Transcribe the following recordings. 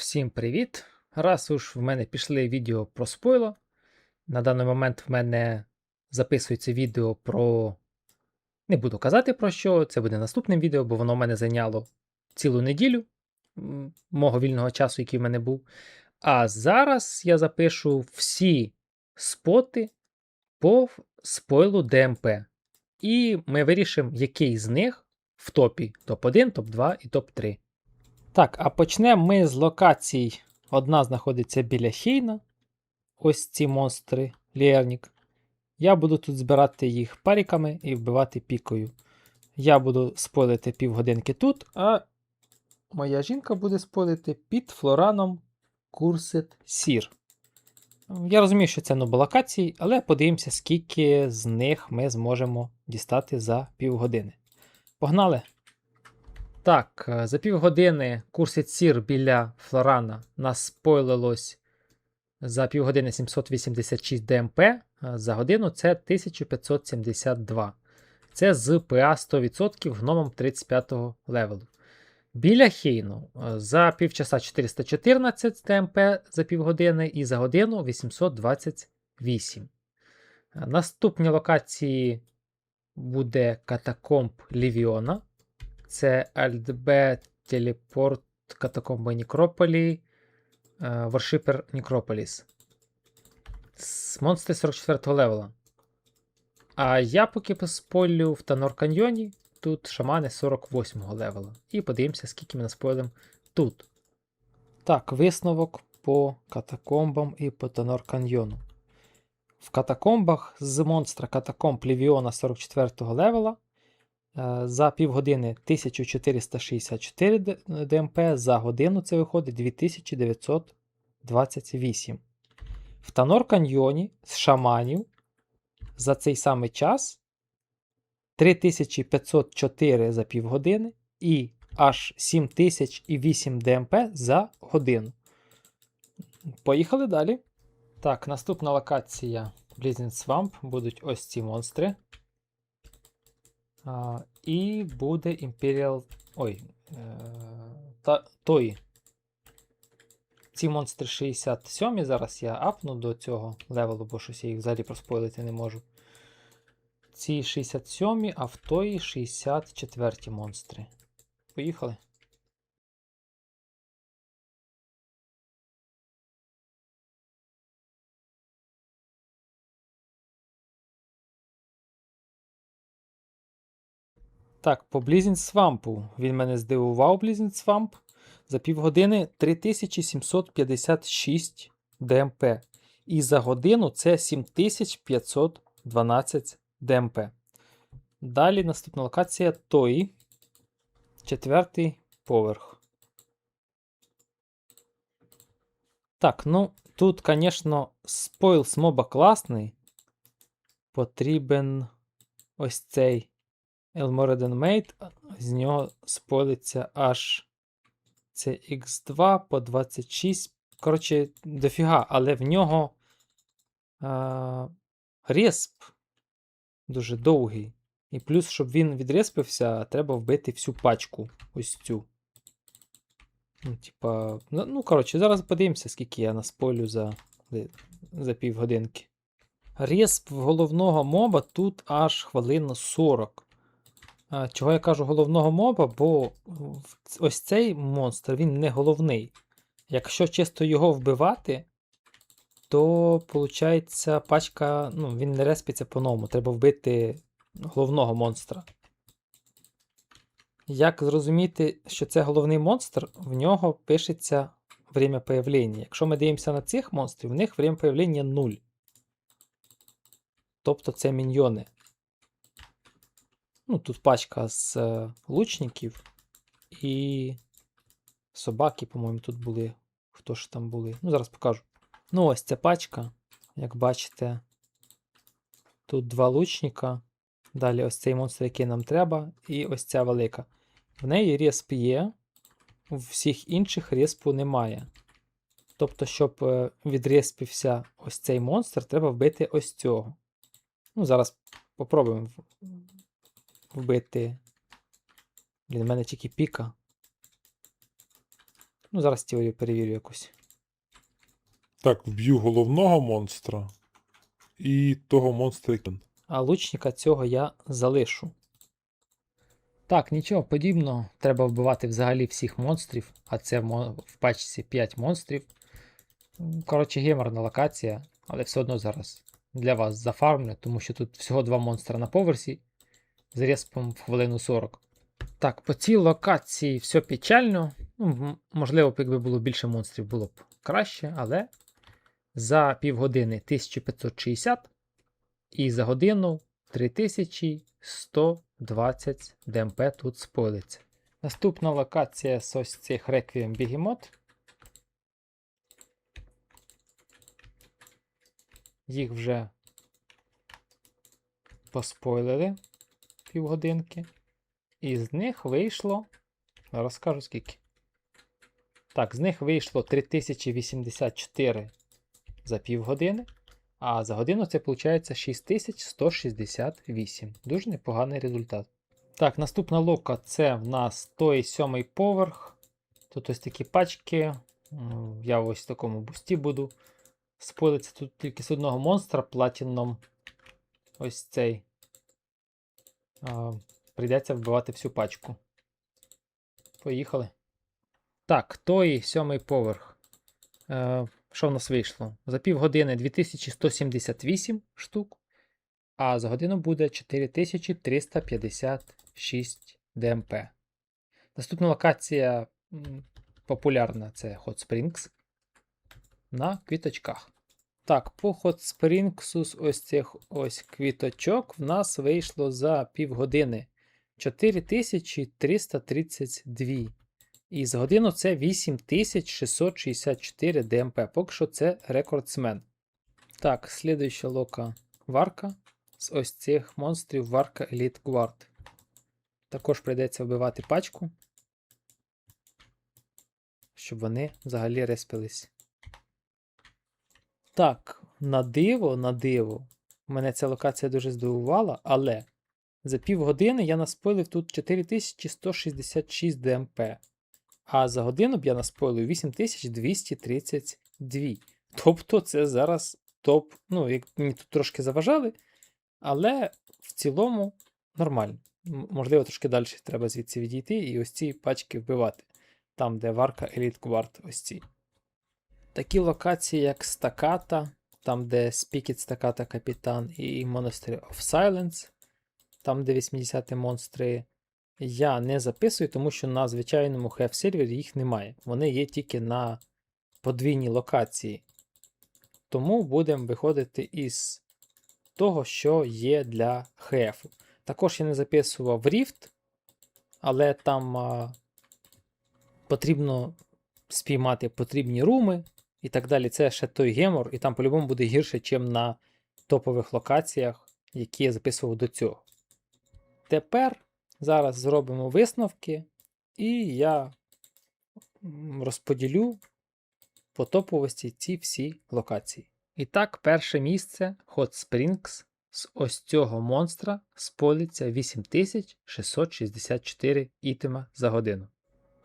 Всім привіт! Раз уж в мене пішли відео про спойло. На даний момент в мене записується відео про. Не буду казати про що, це буде наступним відео, бо воно в мене зайняло цілу неділю мого вільного часу, який в мене був. А зараз я запишу всі споти по спойлу ДМП. І ми вирішимо, який з них в топі топ-1, топ-2 і топ-3. Так, а почнемо ми з локацій. Одна знаходиться біля Хейна. Ось ці монстри Лєрнік. Я буду тут збирати їх паріками і вбивати пікою. Я буду спойлити півгодинки тут, а моя жінка буде спойлити під флораном Курсет Сір. Я розумію, що це нуба локацій, але подивимося, скільки з них ми зможемо дістати за півгодини. Погнали! Так, е, за півгодини курсит сір біля Флорана нас спойлилось за півгодини 786 ДМП, е, за годину це 1572. Це з ПА 100% гномом 35 го левелу. Біля Хейну е, за півчаса 414 ДМП за півгодини і за годину 828. Е, Наступні локації буде катакомб Лівіона. Це Альдбе, Телепорт, Катакомби Нікрополі, е, Воршипер. С- Монстри 44 левела. А я поки поспойлю в Танор Каньйоні. Тут шамани 48 го левела. І подивимося, скільки ми наспойлимо тут. Так, висновок по катакомбам і по Танор Каньйону. В катакомбах з монстра катакомб Лівіона 44 го левела За півгодини 1464 ДМП, за годину це виходить 2928. В Танор Каньйоні з шаманів за цей самий час 3504 за півгодини і аж 7008 ДМП за годину. Поїхали далі. Так, наступна локація Blazing Swamp будуть ось ці монстри. А, і буде Imperial. Ой. Е, та, той. Ці монстри 67 зараз я апну до цього левелу, бо щось я їх взагалі проспойлити не можу. Ці 67, а в той 64 монстри. Поїхали. Так, по Blazing Swamp. Він мене здивував, Blazing Swamp. За півгодини 3756 ДМП. І за годину це 7512 ДМП. Далі наступна локація Той. Четвертий поверх. Так, ну тут, звісно, спойл з моба класний. Потрібен ось цей Elmoredon Mate, з нього спойлиться аж це X2 по 26. Коротше, дофіга, але в нього а, респ дуже довгий. І плюс, щоб він відреспився, треба вбити всю пачку. Ось цю. Ну, типа, ну, ну, коротше, зараз подивимося, скільки я наспойлю за, за півгодинки. Респ головного моба тут аж хвилин 40. Чого я кажу головного моба, бо ось цей монстр він не головний. Якщо чисто його вбивати, то виходить пачка, ну, він не респиться по-новому. Треба вбити головного монстра. Як зрозуміти, що це головний монстр, в нього пишеться время появлення. Якщо ми дивимося на цих монстрів, в них время появлення 0. Тобто це міньйони. Ну, тут пачка з е, лучників і собаки, по-моєму, тут були. Хто ж там були? Ну, зараз покажу. Ну, ось ця пачка. Як бачите, тут два лучника. Далі ось цей монстр, який нам треба, і ось ця велика. В неї респ є, у всіх інших респу немає. Тобто, щоб е, відреспився ось цей монстр, треба вбити ось цього. Ну, зараз попробуємо вбити. Блін, в мене тільки піка. Ну, зараз теорію перевірю якусь. Так, вб'ю головного монстра і того монстра. А лучника цього я залишу. Так, нічого подібного. Треба вбивати взагалі всіх монстрів, а це в пачці 5 монстрів. Коротше, геймерна локація, але все одно зараз для вас зафармлю, тому що тут всього два монстра на поверсі з респом в хвилину 40. Так, по цій локації все печально. Ну, можливо, якби було більше монстрів, було б краще, але за півгодини 1560 і за годину 3120 ДМП тут спойлиться. Наступна локація з ось цих Requiem Behemoth. Їх вже поспойлили півгодинки. І з них вийшло. Зараз скажу скільки. Так, з них вийшло 3084 за півгодини. А за годину це виходить 6168. Дуже непоганий результат. Так, наступна лока це в нас той сьомий поверх. Тут ось такі пачки. Я ось в такому бусті буду. Спойлиться тут тільки з одного монстра платіном. Ось цей. Прийдеться вбивати всю пачку. Поїхали. Так, той сьомий поверх. Е, що в нас вийшло? За півгодини 2178 штук, а за годину буде 4356 ДМП. Наступна локація популярна це Hot Springs на квіточках. Так, по Hot з ось цих ось квіточок в нас вийшло за півгодини 4332. І за годину це 8664 ДМП. Поки що це рекордсмен. Так, слідуюча лока варка. З ось цих монстрів варка Elite Guard. Також прийдеться вбивати пачку, щоб вони взагалі респились. Так, на диво, на диво. Мене ця локація дуже здивувала, але за півгодини я наспойлив тут 4166 ДМП. А за годину б я наспойлив 8232. Тобто це зараз топ. Ну, як мені тут трошки заважали, але в цілому нормально. Можливо, трошки далі треба звідси відійти і ось ці пачки вбивати. Там, де варка Elite Guard, ось ці. Такі локації, як Стаката, там, де Спікіт Стаката Капітан і Monastery of Silence, там, де 80 монстри. Я не записую, тому що на звичайному хеф сервері їх немає. Вони є тільки на подвійній локації. Тому будемо виходити із того, що є для хефу. Також я не записував Rift, але там а, потрібно спіймати потрібні руми і так далі. Це ще той гемор, і там по-любому буде гірше, ніж на топових локаціях, які я записував до цього. Тепер зараз зробимо висновки, і я розподілю по топовості ці всі локації. І так, перше місце Hot Springs з ось цього монстра сполиться 8664 ітема за годину.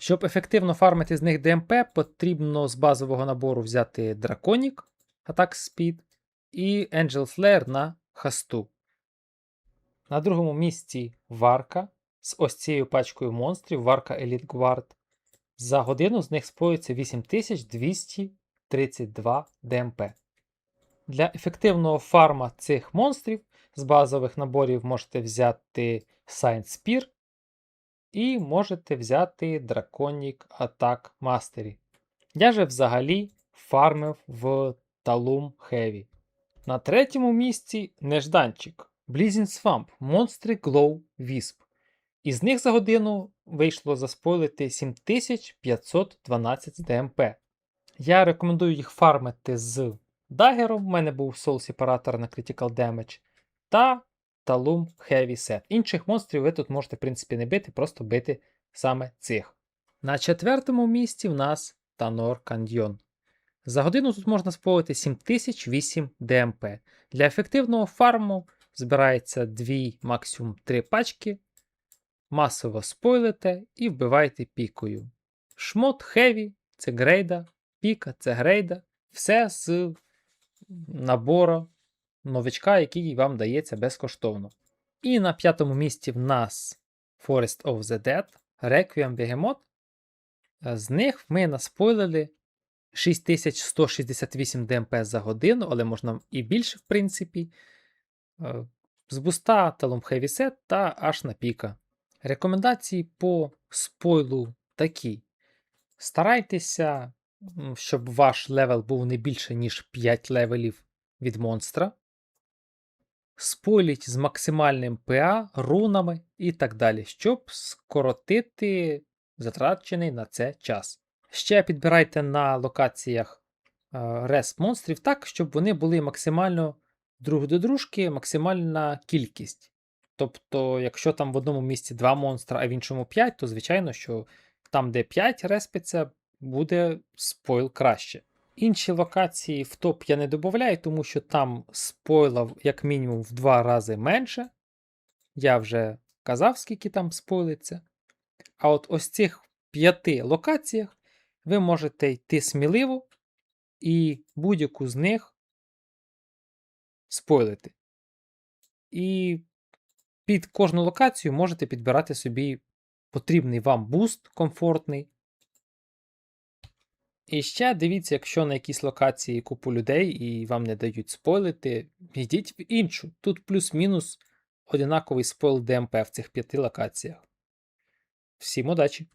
Щоб ефективно фармити з них ДМП, потрібно з базового набору взяти Драконік Attack Speed і Angel Slayer на хасту. На другому місці Варка з ось цією пачкою монстрів Варка Elite Guard. За годину з них споюється 8232 ДМП. Для ефективного фарма цих монстрів з базових наборів можете взяти Science Spear і можете взяти Draconic Attack Mastery. Я же взагалі фармив в Talum Heavy. На третьому місці нежданчик Blazing Swamp монстри Glow Wisp. Із них за годину вийшло заспойлити 7512 ДМП. Я рекомендую їх фармити з дагером. У мене був Separator на Critical Damage та Talum Heavy Set. Інших монстрів ви тут можете, в принципі, не бити, просто бити саме цих. На четвертому місці в нас Танор Кандьйон. За годину тут можна сповити 7008 ДМП. Для ефективного фарму збирається 2, максимум 3 пачки. Масово спойлите і вбивайте пікою. Шмот Heavy це грейда, піка, це грейда. Все з набору новичка, який вам дається безкоштовно. І на п'ятому місці в нас Forest of the Dead, Requiem Behemoth. Е, З них ми наспойлили 6168 ДМП за годину, але можна і більше, в принципі. Е, З буста талом Heavy Set та аж на піка. Рекомендації по спойлу такі. Старайтеся, щоб ваш левел був не більше, ніж 5 левелів від монстра. Спойліть з максимальним ПА, рунами і так далі, щоб скоротити затрачений на це час. Ще підбирайте на локаціях е, респ монстрів так, щоб вони були максимально друг до дружки, максимальна кількість. Тобто, якщо там в одному місці 2 монстра, а в іншому 5, то звичайно, що там, де 5 респиться, буде спойл краще. Інші локації в топ я не додаю, тому що там спойла як мінімум в 2 рази менше. Я вже казав, скільки там спойлиться. А от ось цих п'яти локаціях ви можете йти сміливо і будь-яку з них спойлити. І під кожну локацію можете підбирати собі потрібний вам буст комфортний. І ще дивіться, якщо на якійсь локації купу людей і вам не дають спойлити, йдіть в іншу. Тут плюс-мінус одинаковий спойл ДМП в цих п'яти локаціях. Всім удачі!